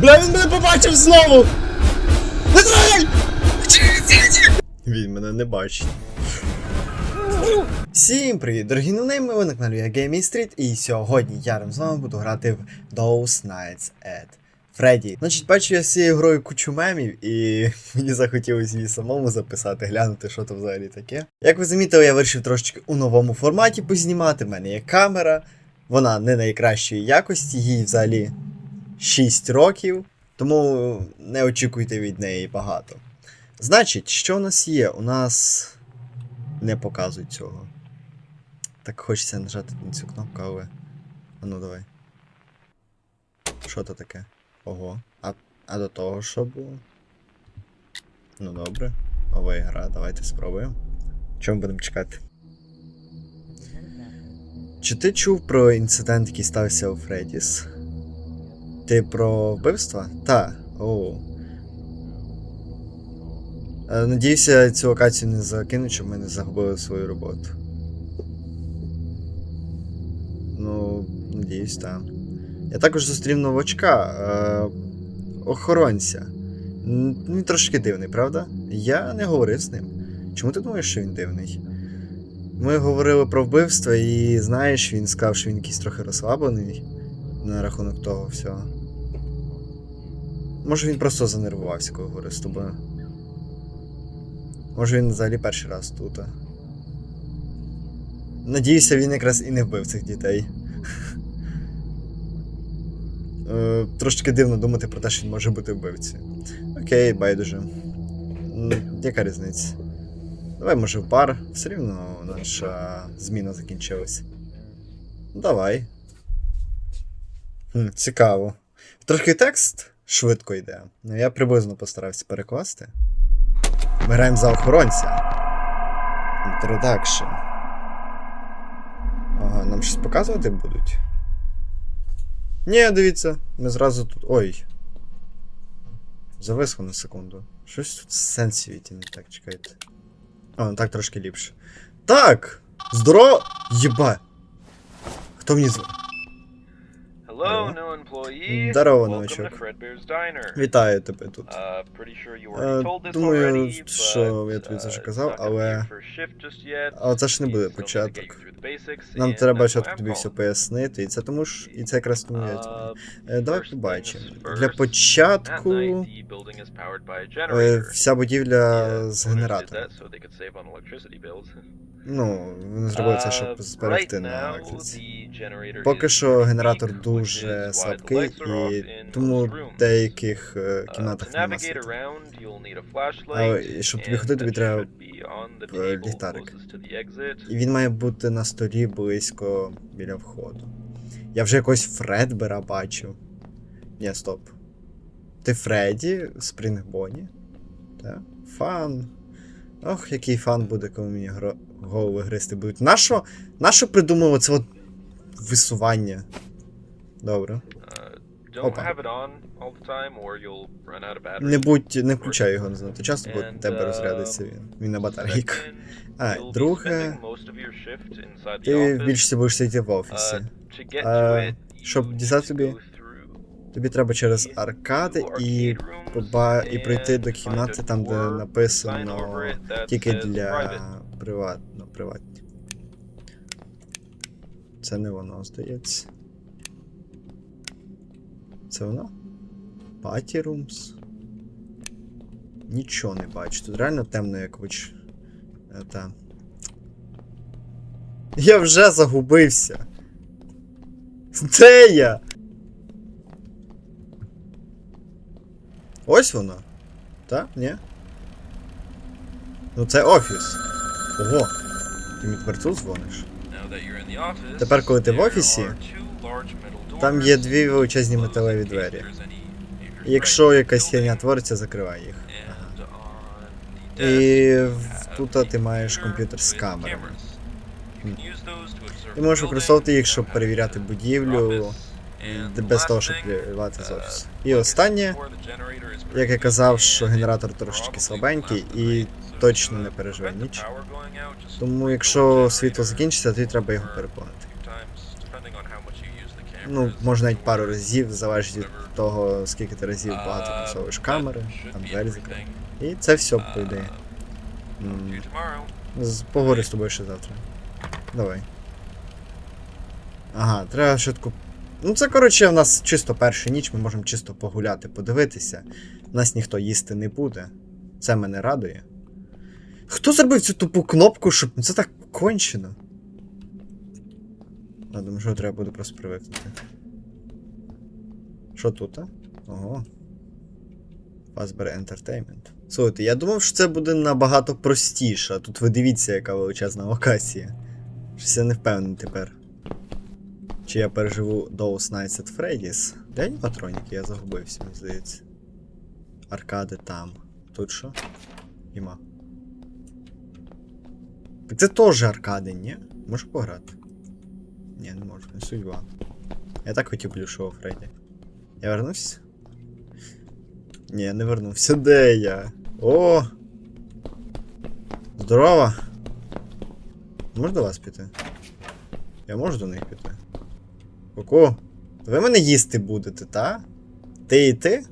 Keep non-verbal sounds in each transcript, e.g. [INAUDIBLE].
Бля, він мене побачив знову! Він мене не бачить. Всім привіт, дорогі нонейми, ви на каналі Gaming Street, і сьогодні я з вами буду грати в Those Nights at Freddy. Значить, бачу я з цією грою кучу мемів, і [LAUGHS] мені захотілося її самому записати, глянути, що то взагалі таке. Як ви замітили, я вирішив трошечки у новому форматі познімати. У мене є камера, вона не найкращої якості, їй взагалі 6 років, тому не очікуйте від неї багато. Значить, що у нас є? У нас не показують цього. Так хочеться нажати на цю кнопку, але. А ну давай. Що то таке? Ого. А, а до того що було? Ну добре. Нова ігра, давайте спробуємо. Чому будемо чекати? Чи ти чув про інцидент, який стався у Фредіс? Ти про вбивство? Та. Оу. Е, Надіюся, цю локацію не закинуть, щоб ми не загубили свою роботу. Ну, надіюсь, так. Я також зустрів новачка, е, охоронця. Він трошки дивний, правда? Я не говорив з ним. Чому ти думаєш, що він дивний? Ми говорили про вбивство, і знаєш, він сказав, що він якийсь трохи розслаблений на рахунок того всього. Може він просто занервувався, коли говорив з тобою. Може він взагалі перший раз тут. Надіюся, він якраз і не вбив цих дітей. [LAUGHS] Е, Трошки дивно думати про те, що він може бути вбивцею. Окей, байдуже. Яка різниця? Давай, може, в пар. Все рівно наша зміна закінчилась. Давай. Хм, цікаво. Трохи текст швидко йде. Ну я приблизно постарався перекласти. Ми граємо за охоронця. Introduction. Ага, нам щось показувати будуть. Ні, дивіться, ми зразу тут. Ой. Зависло на секунду. Щось тут з сенсівіті не так, чекайте. А, ну так трошки ліпше. Так! Здорово! Єба! Хто мені дзвонить? Hello, new employee. Здорово, новачок. Вітаю тебе тут. Uh, Е, думаю, що я тобі це вже uh, казав, але-. Але це ж не буде початок. Нам треба I'm тобі все пояснити, і це тому ж. І це якраз тому я Uh. Е, Давай побачимо. Для початку е, вся будівля з owners Ну, вони зробили це, щоб зберегти на електриці. Поки що генератор дуже слабкий, і тому в деяких е, Uh, кімнатах to нема navigate світла. і щоб тобі ходити, тобі треба е, ліхтарик. І він має бути на столі близько біля входу. Я вже якогось Фредбера бачив. Ні, стоп. Ти Фредді Спрінгбоні? Так? Фан. Ох, який фан буде, коли мені гро... голови гристи будуть. Нащо? Нащо придумали це от висування? Добре. Uh, Опа. Не будь, не включай його занадто часто, бо в тебе uh, розрядиться він. Він на батарейках. Second, [LAUGHS] А, друге, ти більшості будеш сидіти в офісі. Uh, to it, щоб you need Тобі треба через аркади і, поба... і пройти до кімнати там, де написано тільки для приватно, приватні. Це не воно, здається. Це воно? Party rooms? Нічого не бачу. Тут реально темно, як вич. Е, Та. Я вже загубився. Де я? Ось воно. Так? Ні? Ну це офіс. Ого. Ти мені дзвониш? Тепер, коли ти в офісі, Там є дві величезні металеві двері. Якщо якась херня твориться, закривай їх. Ага. І тут ти маєш комп'ютер з камерами. Ти можеш використовувати їх, щоб перевіряти будівлю, без того, щоб плювати з uh, офісу. І останнє, як я казав, що генератор probably слабенький, і точно не uh, переживе ніч. Тому якщо світло закінчиться, тоді треба його переплавити. Ну, може навіть пару разів, залежить від того, скільки ти разів багато Uh, камери, там двері everything. І це все, по Uh, ідеї. Поговорю з тобою ще завтра. Давай. Ага, треба швидко. Ну це коротше, в нас чисто перша ніч, ми можемо чисто погуляти, подивитися. Нас ніхто їсти не буде. Це мене радує. Хто зробив цю тупу кнопку, щоб. Ну, Це так кончено. Думаю, що треба буде просто привикнути. Що тут, а? Ого. Fazbear Entertainment. Слухайте, я думав, що це буде набагато простіше. Тут ви дивіться, яка величезна локація. Щось я не впевнений тепер. Чи я переживу Those Nights at Freddy's? Де аніматроніки? Я загубився, мені здається. Аркади там. Тут що? Так це теж аркади, ні? Можу пограти? Ні, не можу, не судьба. Я так хотів плюшового Фредді. Я вернувся? Ні, я не вернувся. Де я? О! Здорово! Можу до вас піти? Я можу до них піти? Ку-ку! Ви мене їсти будете, та? Ти і ти?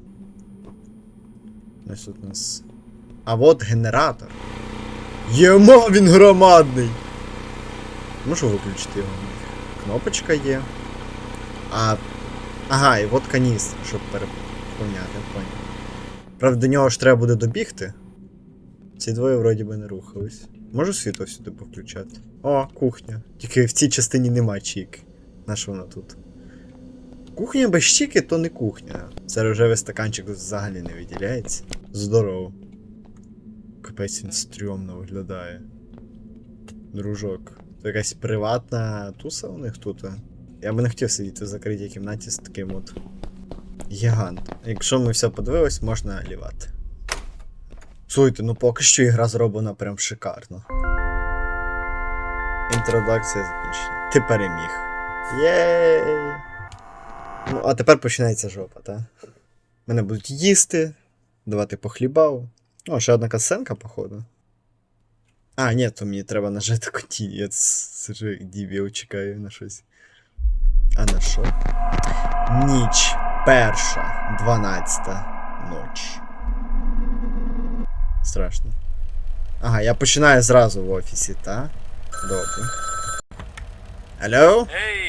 Ось тут у нас. А от генератор. Єма, він громадний! Можу виключити його. Кнопочка є. А. Ага, і от каністра, щоб переповняти, поняв. Правда, до нього ж треба буде добігти. Ці двоє вроді би не рухались. Можу світло сюди повключати. О, кухня. Тільки в цій частині нема чіки. На що вона тут? Кухня без чіки то не кухня. Це рожевий стаканчик взагалі не виділяється. Здорово. Капець він стрьомно виглядає. Дружок. Це якась приватна туса у них тут. Я би не хотів сидіти в закритій кімнаті з таким от гігантом. Якщо ми все подивились, можна лівати. Слухайте, ну поки що ігра зроблена прям шикарно. Інтродакція закінчена. Ти переміг. Єй! Ну, а тепер починається жопа, так? Мене будуть їсти, давати по хлібаву. О, ще одна касценка, походу. А, ні, то мені треба нажати коті. Я сижу як дібіл, чекаю на щось. А на що? Ніч перша, дванадцята ноч. Страшно. Ага, я починаю зразу в офісі, та? Добре. Алло? Hey.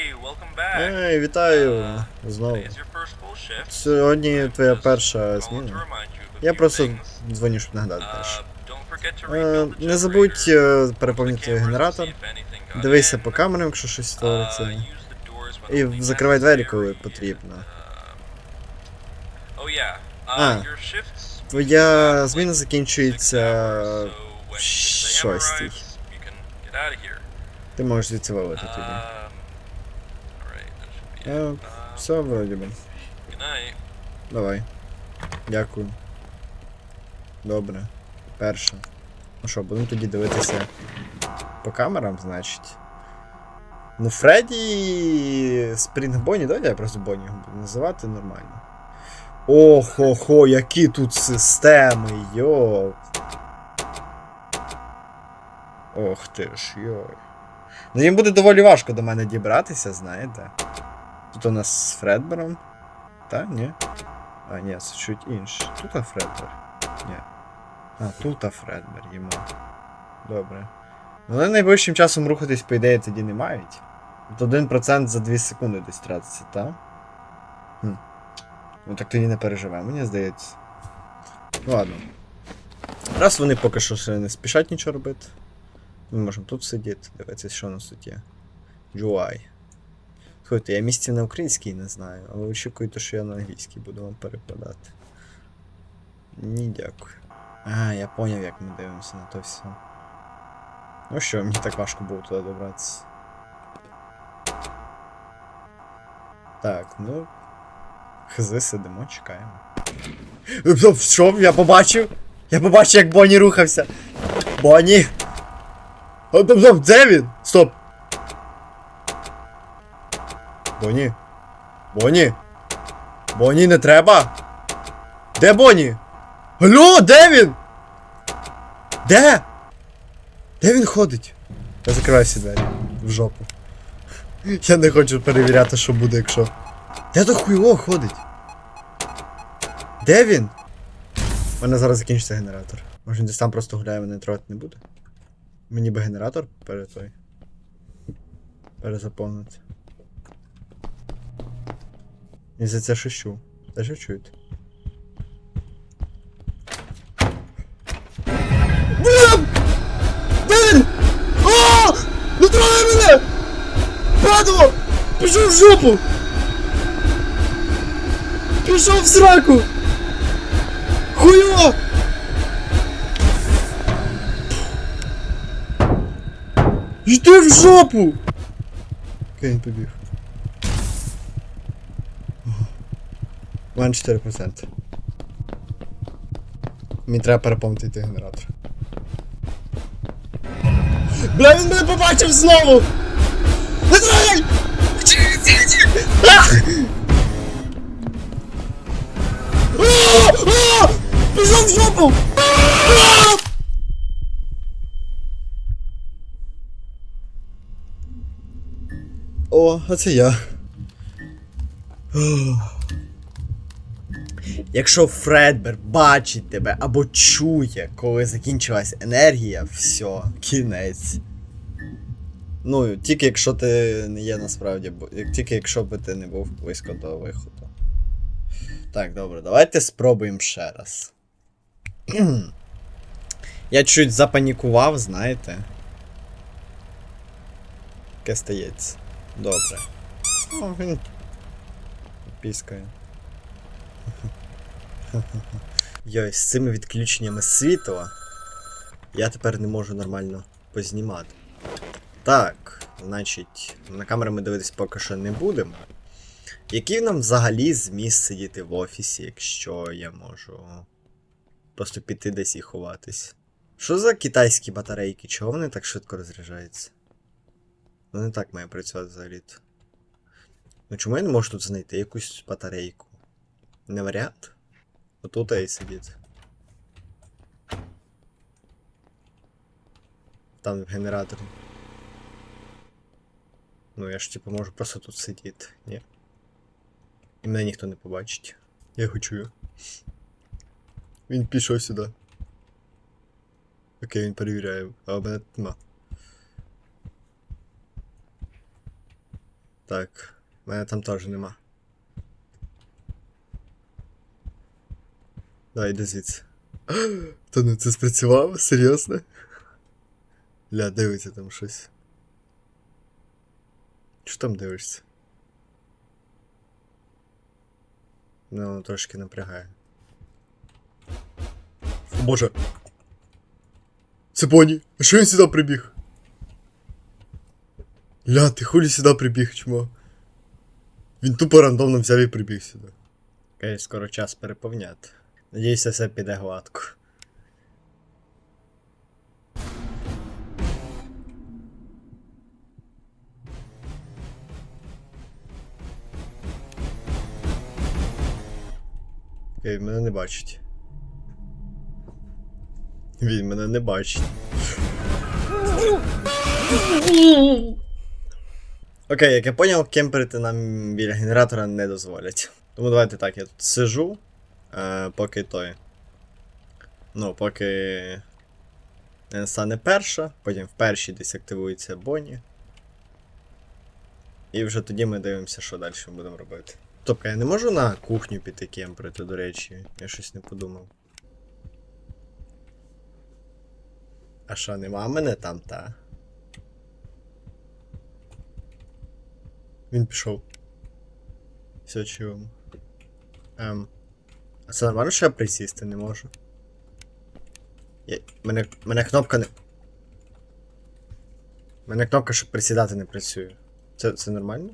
Ей, вітаю! Знову. Сьогодні твоя перша зміна. Я просто дзвоню, щоб нагадати Uh, Е, Не забудь е, переповнити генератор. Дивися по камерам, якщо щось Uh, створиться. І закривай двері, коли потрібно. Uh, Oh. А, Uh, Твоя зміна закінчується. hours, so when 6 a.m. шостій. Ти можеш звідси вилити тоді. Be Е. Все, вроді би. Давай. Дякую. Добре. Перше. Ну що, будемо тоді дивитися по камерам, значить. Ну, Фредді Спрінг Бонні, давайте я просто Бонні його буду називати нормально. Охо-хо, які тут системи, йо. Ох ти ж, йой. Ну їм буде доволі важко до мене дібратися, знаєте. Тут у нас з Фредбером. Та, ні? А, ні, це чуть інше. Тут а Фредбер. Ні. А, тут а Фредбер йому. Добре. Вони найближчим часом рухатись, по ідеї, тоді не мають. От 1% за 2 секунди десь тратиться, так? Хм. Ну так тоді не переживемо, мені здається. Ну ладно. Раз вони поки що не спішать нічого робити. Ми можемо тут сидіти, дивитися, що у нас тут є. UI. Слухайте, я місців на українській не знаю, але очікуйте, що я на англійській буду вам перекладати. Ні, дякую. А, я поняв, як ми дивимося на то все. Ну що, мені так важко було туди добратися. Так, ну. Хз, сидимо, чекаємо. Що? Я побачив? Я побачив, як Бонні рухався. Бонні! Де він? Стоп! Боні? Боні? Боні не треба? Де Боні? Алло, де він? Де? Де він ходить? Я закриваю всі двері. В жопу. Я не хочу перевіряти, що буде, якщо. Де то хуйло ходить? Де він? У мене зараз закінчиться генератор. Може він десь там просто гуляє, мене трогати не буде. Мені би генератор перед той. Перезаповнити. І за це шищу. Теж ви чуєте? Блін! Він? О! Не трогай мене! Падло! Пішов в жопу! Пішов в сраку! Хуйо! Йди в жопу! Окей, побіг. Мене 4%. Мені треба переповнити той генератор. Бля, він мене побачив знову! Не! А! Пішов в жопу! О, а це я. Якщо Фредбер бачить тебе або чує, коли закінчилась енергія, все, кінець. Ну, тільки якщо ти не є насправді, тільки якщо би ти не був близько до виходу. Так, добре, давайте спробуємо ще раз. [CLEARS THROAT] Я чуть запанікував, знаєте. Таке стається. Добре. О, він піскає. [LAUGHS] Йой, з цими відключеннями світла я тепер не можу нормально познімати. Так, значить, на камери ми дивитись поки що не будемо. Який нам взагалі зміст сидіти в офісі, якщо я можу просто піти десь і ховатись? Що за китайські батарейки? Чого вони так швидко розряджаються? Ну не так має працювати взагалі. Ну чому я не можу тут знайти якусь батарейку? Не варіант? Отут і сидіти. Там в генераторі. Ну я ж типу можу просто тут сидіти, ні. І мене ніхто не побачить. Я його чую. Він пішов сюди. Окей, він перевіряє, а мене нема. Так, мене там теж нема. Давай, йди звідси. [GASPS] Та ну це спрацювало? Серйозно? Ля, дивиться там щось. Що там дивишся? Ну, воно трошки напрягає. О боже! Це Бонні! А що він сюди прибіг? Ля, ти хулі сюди прибіг, чмо? Він тупо рандомно взяв і прибіг сюди. Окей, скоро час переповняти. Надіюся, все піде гладко. Окей, мене не бачить. Він мене не бачить. Окей, як я поняв, кемперити нам біля генератора не дозволять. Тому давайте так, я тут сижу, е, поки той. Ну, поки не настане перша, потім в першій десь активується Бонні. І вже тоді ми дивимося, що далі будемо робити. Тобто я не можу на кухню піти кемперити, до речі, я щось не подумав. А що, нема мене там, та? Він пішов. Все чуємо. Ем. А це нормально, що я присісти не можу? Я... Мене... Мене кнопка не. Мене кнопка, щоб присідати, не працює. Це, це нормально?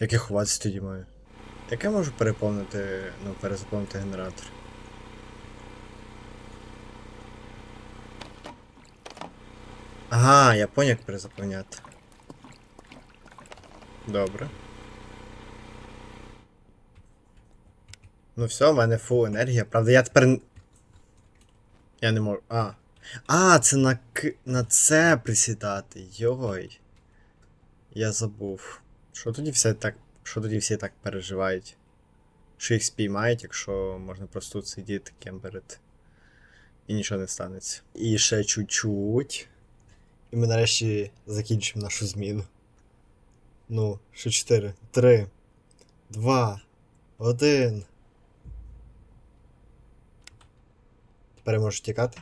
Як я ховатися тоді маю? Як я можу переповнити, ну, перезаповнити генератор? Ага, я поняв, як перезаповняти. Добре. Ну все, в мене фул енергія. Правда, я тепер. Я не можу. А. А, це на к... на це присідати. Йой. Я забув. Що тоді все так. Що тоді всі так переживають? Що їх спіймають, якщо можна просто тут сидіти кемперити. І нічого не станеться. І ще чуть-чуть. І ми нарешті закінчимо нашу зміну. Ну, ще 4, 3, 2, 1. Тепер можу тікати.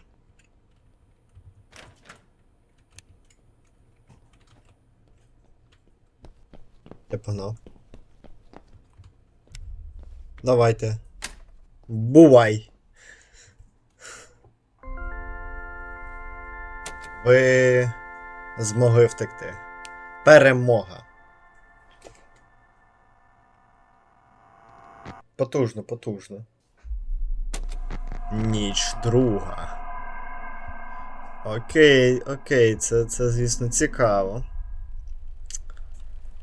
Я погнав. Давайте. Бувай. Ви змогли втекти. Перемога. Потужно, потужно. Ніч друга. Окей, окей, це, це звісно цікаво.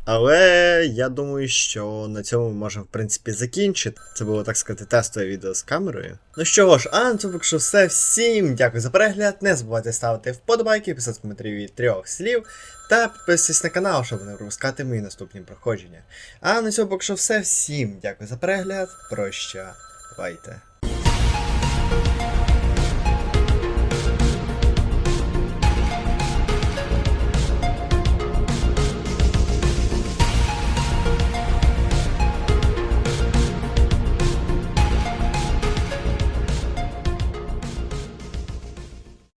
Але я думаю, що на цьому ми можемо, в принципі, закінчити. Це було, так сказати, тестове відео з камерою. Ну що ж, а на цьому поки що все. Всім дякую за перегляд. Не забувайте ставити вподобайки, писати коментарі від трьох слів. Та підписуйтесь на канал, щоб не пропускати мої наступні проходження. А на цьому поки все. Всім дякую за перегляд. Прощавайте. Bye.